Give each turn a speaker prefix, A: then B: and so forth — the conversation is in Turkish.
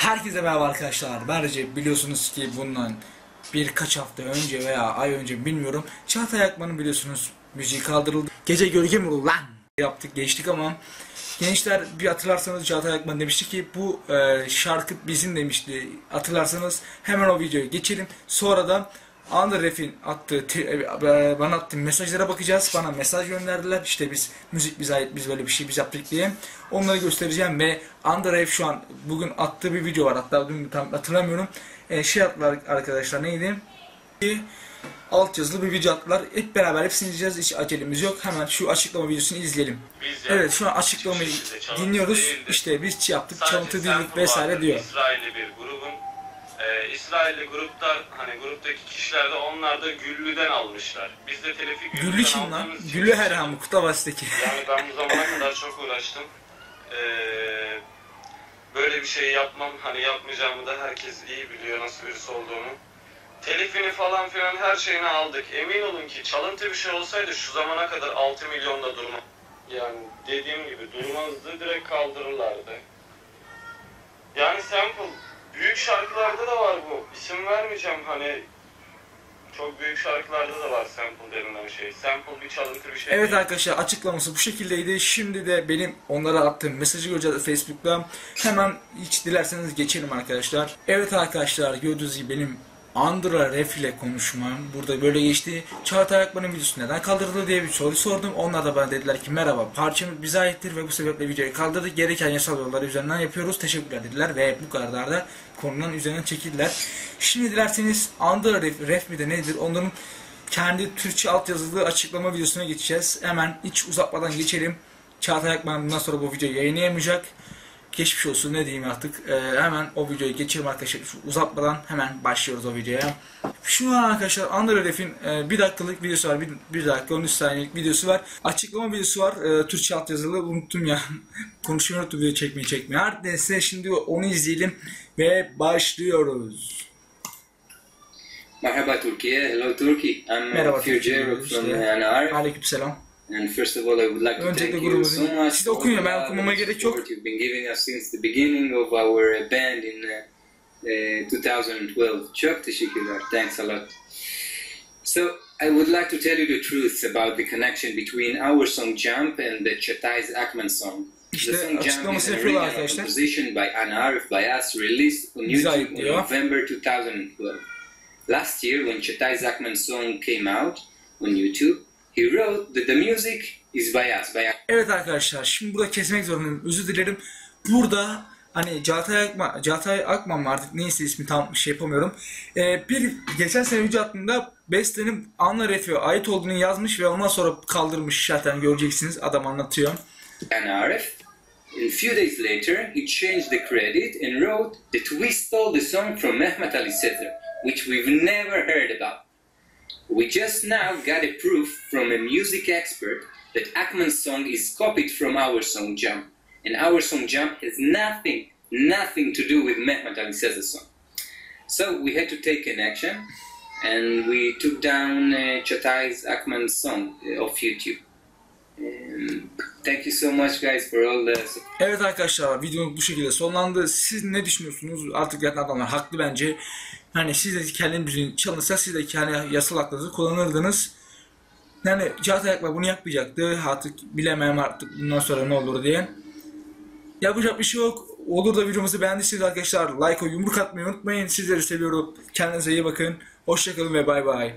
A: Herkese merhaba arkadaşlar. Ben Recep. Biliyorsunuz ki bundan birkaç hafta önce veya ay önce bilmiyorum. Çağatay Akman'ın biliyorsunuz müziği kaldırıldı. Gece gölge mi lan? Yaptık geçtik ama gençler bir hatırlarsanız Çağatay Akman demişti ki bu e, şarkı bizim demişti. Hatırlarsanız hemen o videoyu geçelim. Sonra da Under Ref'in attığı, e, bana attığı mesajlara bakacağız. Bana mesaj gönderdiler. İşte biz müzik bize ait, biz böyle bir şey biz yaptık diye. Onları göstereceğim ve Under Ref şu an bugün attığı bir video var. Hatta dün tam hatırlamıyorum. E, şey attılar arkadaşlar neydi? Alt yazılı bir video attılar. Hep beraber hepsini izleyeceğiz. Hiç acelemiz yok. Hemen şu açıklama videosunu izleyelim.
B: Biz
A: Evet şu an açıklamayı dinliyoruz.
B: değildir.
A: İşte biz yaptık,
B: Sadece
A: çalıntı değildik vesaire
B: vardır.
A: diyor.
B: İsrailli bir İsrailli gruplar hani gruptaki kişiler de onlar da Güllü'den almışlar. Biz de telifi Güllü'den
A: Güllü kim lan? Güllü Herhamı, Kutavas'taki.
B: Yani ben bu zamana kadar çok uğraştım. Ee, böyle bir şey yapmam, hani yapmayacağımı da herkes iyi biliyor nasıl birisi olduğunu. Telifini falan filan her şeyini aldık. Emin olun ki çalıntı bir şey olsaydı şu zamana kadar 6 milyonda durma. Yani dediğim gibi durmazdı, direkt kaldırırlardı. Yani sample, büyük şarkılarda da var bu. İsim vermeyeceğim hani çok büyük şarkılarda da var sample denilen şey. Sample bir çalıntı bir şey
A: Evet
B: değil.
A: arkadaşlar açıklaması bu şekildeydi. Şimdi de benim onlara attığım mesajı göreceğiz Facebook'ta. Hemen hiç dilerseniz geçelim arkadaşlar. Evet arkadaşlar gördüğünüz gibi benim Andra Ref ile konuşmam burada böyle geçti. Çağatay Akman'ın videosu neden kaldırıldı diye bir soru sordum. Onlar da bana dediler ki merhaba parçamız bize aittir ve bu sebeple videoyu kaldırdık. Gereken yasal yolları üzerinden yapıyoruz. Teşekkürler dediler ve bu kadar da konunun üzerinden çekildiler. Şimdi dilerseniz Andra Ref, Ref mi de nedir onların kendi Türkçe altyazılı açıklama videosuna geçeceğiz. Hemen hiç uzatmadan geçelim. Çağatay Akman bundan sonra bu videoyu yayınlayamayacak. Geçmiş olsun ne diyeyim artık. Ee, hemen o videoyu geçelim arkadaşlar. Uzatmadan hemen başlıyoruz o videoya. Şu an arkadaşlar Under Ref'in e, bir dakikalık videosu var. Bir, bir dakika 13 saniyelik videosu var. Açıklama videosu var. E, Türkçe altyazılı. Unuttum ya. Konuşmayı unuttum video çekmeyi çekmeyi. Her neyse şimdi onu izleyelim ve başlıyoruz.
C: Merhaba Turkey, hello Turkey. I'm
A: Merhaba Türkiye.
C: from
A: İşte. Aleykümselam.
C: And first of all, I would like to thank you so much
A: de okuyun
C: for the
A: okumama gerek yok.
C: support you've been giving us since the beginning of our uh, band in uh, uh, 2012. Çok teşekkürler. Thanks a lot. So, I would like to tell you the truth about the connection between our song Jump and the Chetai's Akman song.
A: İşte
C: the song Jump is
A: açıklamasını
C: an
A: yapıyorlar
C: original
A: arkadaşlar.
C: composition by Anarif by us released on YouTube in. November 2012. Last year, when Chetai Zakman's song came out on YouTube, he wrote that the music is by us, by
A: Evet arkadaşlar şimdi burada kesmek zorundayım. Özür dilerim. Burada hani Çağatay Akman, Çağatay Akman mı artık neyse ismi tam şey yapamıyorum. Ee, bir geçen sene video attığımda Beste'nin Anla Ref'e ait olduğunu yazmış ve ondan sonra kaldırmış zaten göreceksiniz adam anlatıyor.
C: Anarif. And a few days later, he changed the credit and wrote that we stole the song from Mehmet Ali Sezer, which we've never heard about. We just now got a proof from a music expert that Akman's song is copied from our song Jump, and our song Jump has nothing, nothing to do with Mehmet Ali Sezer's song. So we had to take an action, and we took down uh, Chatai's Akman's song uh, off YouTube. And thank you so much, guys, for all the.
A: Evet arkadaşlar video bu şekilde sonlandı. Siz ne düşünüyorsunuz? Artık zaten adamlar haklı bence. Hani siz de kendi müziğin çalınsa siz de kendi yasal haklarınızı kullanırdınız. Yani Çağatay Akman bunu yapmayacaktı. Artık bilemem artık bundan sonra ne olur diye. Yapacak bir şey yok. Olur da videomuzu beğendiyseniz arkadaşlar like o yumruk atmayı unutmayın. Sizleri seviyorum. Kendinize iyi bakın. Hoşçakalın ve bay bay.